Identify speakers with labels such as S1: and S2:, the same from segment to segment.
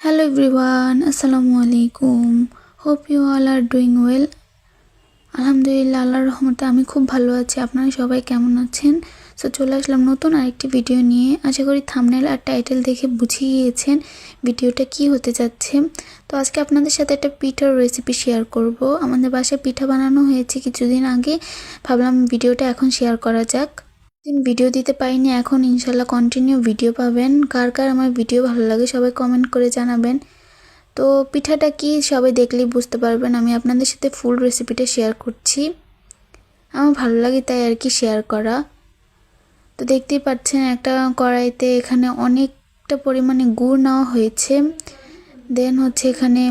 S1: Hello everyone, Assalamu alaikum. Hope you all are doing well. আলহামদুলিল্লাহ আল্লাহর রহমতে আমি খুব ভালো আছি। আপনারা সবাই কেমন আছেন? সো চলে আসলাম নতুন আরেকটি ভিডিও নিয়ে। আশা করি থামনেল আর টাইটেল দেখে বুঝিয়ে গিয়েছেন ভিডিওটা কি হতে যাচ্ছে। তো আজকে আপনাদের সাথে একটা পিঠার রেসিপি শেয়ার করব। আমাদের বাসায় পিঠা বানানো হয়েছে কিছুদিন আগে। ভাবলাম ভিডিওটা এখন শেয়ার করা যাক। দিন ভিডিও দিতে পারিনি, এখন ইনশাল্লাহ কন্টিনিউ ভিডিও পাবেন। কার কার আমার ভিডিও ভালো লাগে সবাই কমেন্ট করে জানাবেন। তো পিঠাটা কি সবাই দেখলেই বুঝতে পারবেন, আমি আপনাদের সাথে ফুল রেসিপিটা শেয়ার করছি। আমার ভালো লাগে তাই আর কি শেয়ার করা। তো দেখতেই পাচ্ছেন একটা কড়াইতে এখানে অনেকটা পরিমাণে গুড় নেওয়া হয়েছে। দেন হচ্ছে এখানে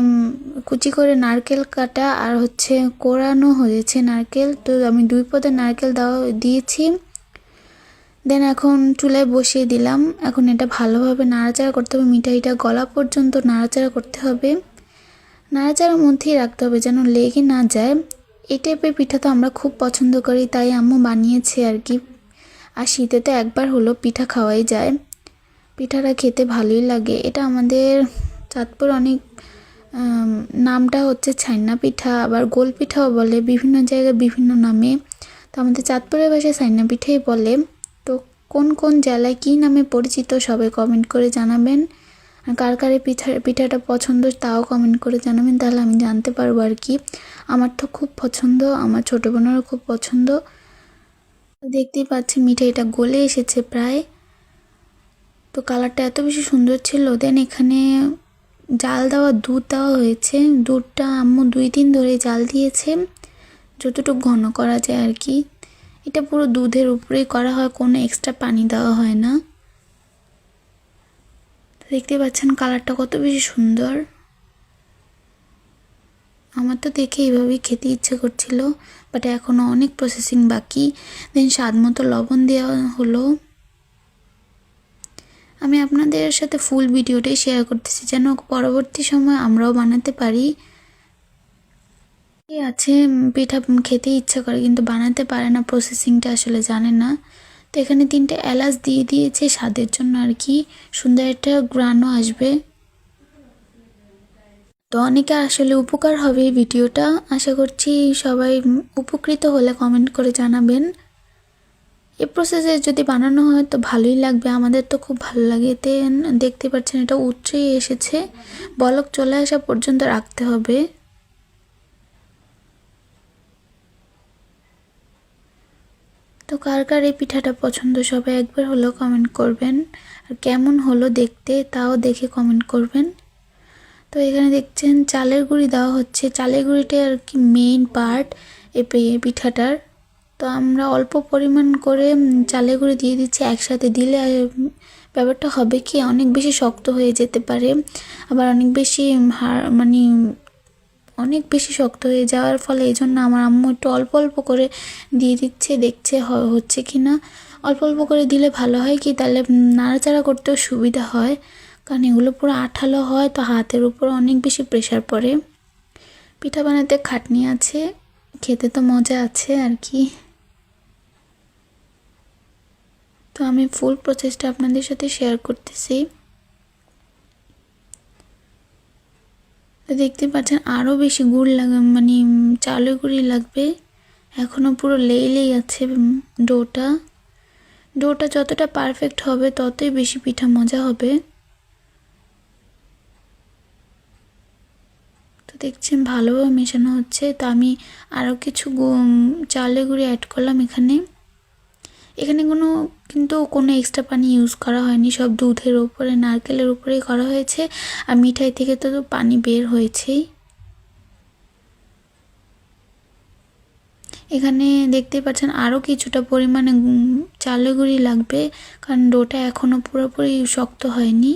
S1: কুচি করে নারকেল কাটা আর হচ্ছে কোরানো হয়েছে নারকেল। তো আমি দুই পদে নারকেল দেওয়া, দিয়েছি। দেন এখন চুলায় বসিয়ে দিলাম। এখন এটা ভালোভাবে নাড়াচাড়া করতে হবে। মিঠাইটা গলা পর্যন্ত নাড়াচাড়া করতে হবে। নাড়াচাড়ার মধ্যেই রাখতে হবে যেন লেগে না যায়। এই টাইপের পিঠা তো আমরা খুব পছন্দ করি, তাই আম্মু বানিয়েছে আর কি। আর শীতে তো একবার হলো পিঠা খাওয়াই যায়। পিঠাটা খেতে ভালোই লাগে। এটা আমাদের চাঁদপুর অনেক নামটা হচ্ছে ছাইনা পিঠা, আবার গোল পিঠাও বলে। বিভিন্ন জায়গায় বিভিন্ন নামে। তো আমাদের চাঁদপুরের ভাষায় ছাইনা পিঠাই বলে। কোন কোন জেলায় কী নামে পরিচিত সবাই কমেন্ট করে জানাবেন। কার কার পিঠা, পিঠাটা পছন্দ তাও কমেন্ট করে জানাবেন, তাহলে আমি জানতে পারব আর কি। আমার তো খুব পছন্দ, আমার ছোটো বোনেরও খুব পছন্দ। দেখতেই পাচ্ছি মিঠাইটা গলে এসেছে প্রায়। তো কালারটা এত বেশি সুন্দর ছিল দেন এখানে জাল দেওয়া দুধ দেওয়া হয়েছে। দুধটা আম্মু দুই দিন ধরে জাল দিয়েছে। যতটুকু ঘন করা যায় আর কি। এটা পুরো দুধের উপরেই করা হয়, কোনো এক্সট্রা পানি দেওয়া হয় না। দেখতে পাচ্ছেন কালারটা কত বেশি সুন্দর। আমার তো দেখে এইভাবেই খেতে ইচ্ছে করছিল বাট এখনও অনেক প্রসেসিং বাকি। দেন স্বাদ মতো লবণ দেওয়া হলো। আমি আপনাদের সাথে ফুল ভিডিওটাই শেয়ার করতেছি, যেন পরবর্তী সময় আমরাও বানাতে পারি। কি আছে? পিঠা খেতে ইচ্ছা করে কিন্তু বানাতে পারে না প্রসেসিংটা আসলে জানে না। তো এখানে তিনটে এলাচ দিয়ে দিয়েছে, স্বাদের জন্য আর কি। সুন্দর একটা গ্রানও আসবে। তো অনেকে আসলে উপকার হবে ভিডিওটা। আশা করছি সবাই উপকৃত হলে কমেন্ট করে জানাবেন। এ প্রসেসে যদি বানানো হয় তো ভালোই লাগবে। আমাদের তো খুব ভালো লাগে। দেখতে পাচ্ছেন এটা উতরেই এসেছে। বলক চলে আসা পর্যন্ত রাখতে হবে। তো কার কার এই পিঠাটা পছন্দ সবাই একবার হলেও কমেন্ট করবেন। আর কেমন হলো দেখতে তাও দেখে কমেন্ট করবেন। তো এখানে দেখছেন, চালের গুঁড়ি দেওয়া হচ্ছে। চালের গুঁড়িটা আর কি মেইন পার্ট পি- পিঠাটার। তো আমরা অল্প পরিমাণ করে চালের গুঁড়ি দিয়ে দিচ্ছি একসাথে। দিলে ব্যাপারটা হবে কি, অনেক বেশি শক্ত হয়ে যেতে পারে। আবার অনেক বেশি হাড় মানে অনেক বেশি শক্ত হয়ে যাওয়ার ফলে এই জন্য আমার আম্মু একটু অল্প অল্প করে দিয়ে দিচ্ছে, দেখছে হচ্ছে কি না অল্প অল্প করে দিলে ভালো হয় কি? তাহলে নাড়াচাড়া করতেও সুবিধা হয়। কারণ এগুলো পুরো আঠালো হয়, তো হাতের উপর অনেক বেশি প্রেশার পড়ে। পিঠা বানাতে খাটনি আছে, খেতে তো মজা আছে আর কি। তো আমি ফুল প্রসেসটা আপনাদের সাথে শেয়ার করতেছি। তো দেখতে পাচ্ছেন আরও বেশি গুড় লাগে মানে চালের গুঁড়ি লাগবে। এখনও পুরো লেই লেই আছে ডোটা। ডোটা যতটা পারফেক্ট হবে, ততই বেশি পিঠা মজা হবে। তো দেখছেন ভালোভাবে মেশানো হচ্ছে। তো আমি আরও কিছু চালের গুঁড়ি অ্যাড করলাম এখানে। এখানে কোনো কিন্তু কোনো এক্সট্রা পানি ইউজ করা হয়নি। সব দুধের উপরে, নারকেলের উপরেই করা হয়েছে। আর মিঠাই থেকে তো পানি বের হয়েছেই। এখানে দেখতেই পাচ্ছেন আরও কিছুটা পরিমাণে গুঁড়ি লাগবে, কারণ ডোটা এখনও পুরোপুরি শক্ত হয়নি।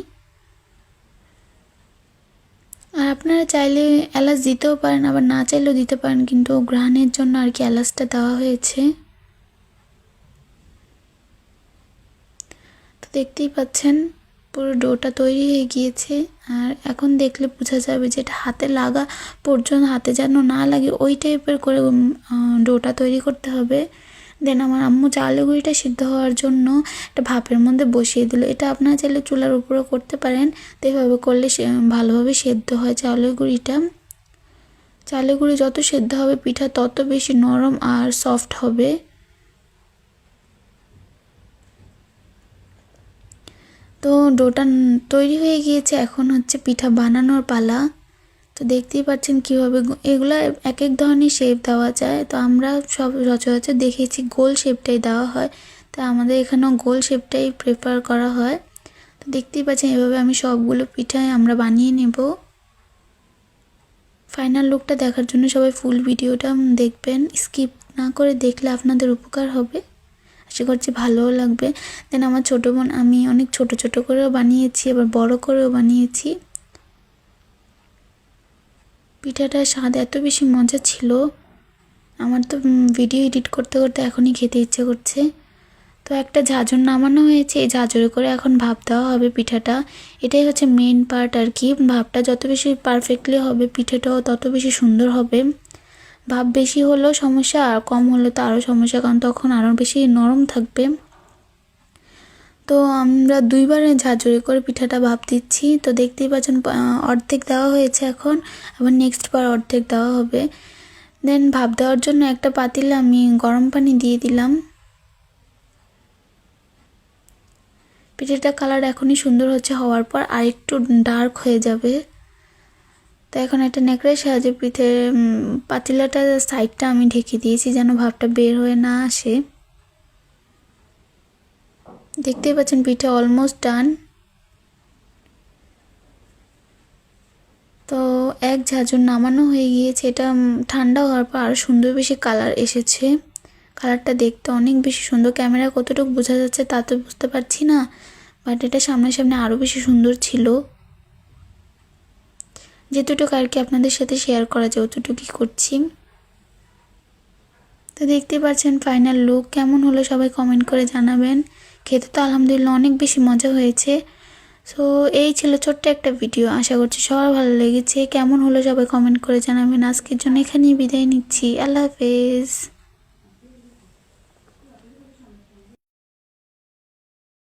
S1: আর আপনারা চাইলে এলাচ দিতেও পারেন, আবার না চাইলেও দিতে পারেন, কিন্তু গ্রহণের জন্য আর কি এলাচটা দেওয়া হয়েছে। দেখতেই পাচ্ছেন, পুরো ডোটা তৈরি হয়ে গিয়েছে। আর এখন দেখলে বোঝা যাবে যে এটা হাতে লাগা পর্যন্ত হাতে যেন না লাগে, ওই টাইপের করে ডোটা তৈরি করতে হবে। দেন আমার আম্মু চালের গুঁড়িটা সিদ্ধ হওয়ার জন্য একটা ভাপের মধ্যে বসিয়ে দিল। এটা আপনারা চাইলে চুলার উপরেও করতে পারেন। তো এভাবে করলে ভালোভাবে সেদ্ধ হয় চালের গুঁড়িটা। চালের গুঁড়ি যত সেদ্ধ হবে, পিঠা তত বেশি নরম আর সফট হবে। তো ডোটা তৈরি হয়ে গিয়েছে, এখন হচ্ছে পিঠা বানানোর পালা। তো দেখতেই পাচ্ছেন কীভাবে এগুলো এক এক ধরনের শেপ দেওয়া যায়। তো আমরা সব সচরাচর দেখেছি গোল শেপটাই দেওয়া হয়। তো আমাদের এখানেও গোল শেপটাই প্রেফার করা হয়। তো দেখতেই পাচ্ছেন এভাবে আমি সবগুলো পিঠায় আমরা বানিয়ে নেব। ফাইনাল লুকটা দেখার জন্য সবাই ফুল ভিডিওটা দেখবেন। স্কিপ না করে দেখলে আপনাদের উপকার হবে। আশা করছি ভালোও লাগবে। দেন আমার ছোটো বোন, আমি অনেক ছোট ছোট করেও বানিয়েছি, আবার বড় করেও বানিয়েছি। পিঠাটার স্বাদ এত বেশি মজা ছিল। আমার তো ভিডিও এডিট করতে করতে এখনই খেতে ইচ্ছে করছে। তো একটা ঝাঁঝর নামানো হয়েছে, এই ঝাঁঝরে করে এখন ভাপ দেওয়া হবে পিঠাটা। এটাই হচ্ছে মেন পার্ট আর কি। ভাপটা যত বেশি পারফেক্টলি হবে, পিঠাটাও তত বেশি সুন্দর হবে। ভাপ বেশি হলেও সমস্যা, আর কম হলে তো আরও সমস্যা, কারণ তখন আরও বেশি নরম থাকবে। তো আমরা দুইবারে ঝাঁঝরি করে পিঠাটা ভাপ দিচ্ছি। তো দেখতেই পাচ্ছেন অর্ধেক দেওয়া হয়েছে এখন, আবার নেক্সট বার অর্ধেক দেওয়া হবে। দেন ভাপ দেওয়ার জন্য একটা পাতিলে আমি গরম পানি দিয়ে দিলাম। পিঠাটা কালার এখনই সুন্দর হচ্ছে হওয়ার পর, আর একটু ডার্ক হয়ে যাবে। তো এখন একটা নেকড়ের সাহায্যে পিঠে উম, পাতিলাটার সাইডটা আমি ঢেকে দিয়েছি যেন ভাবটা বের হয়ে না আসে। দেখতেই পাচ্ছেন পিঠে অলমোস্ট ডান তো এক ঝাঁঝর নামানো হয়ে গিয়েছে। এটা ঠান্ডা হওয়ার পর আরও সুন্দর বেশি কালার এসেছে। কালারটা দেখতে অনেক বেশি সুন্দর। ক্যামেরা কতটুকু বোঝা যাচ্ছে তা তো বুঝতে পারছি না বাট এটা সামনাসামনি আরও বেশি সুন্দর ছিল। যেতটুকু আর কি আপনাদের সাথে শেয়ার করা যায় অতটুকুই করছি। তো দেখতে পাচ্ছেন ফাইনাল লুক কেমন হলো সবাই কমেন্ট করে জানাবেন। খেতে তো আলহামদুলিল্লাহ অনেক বেশি মজা হয়েছে। সো এই ছিল ছোট্ট একটা ভিডিও আশা করছি সবার ভালো লেগেছে। কেমন হলো সবাই কমেন্ট করে জানাবেন। আজকের জন্য এখানেই বিদায় নিচ্ছি। আল্লাহ হাফেজ।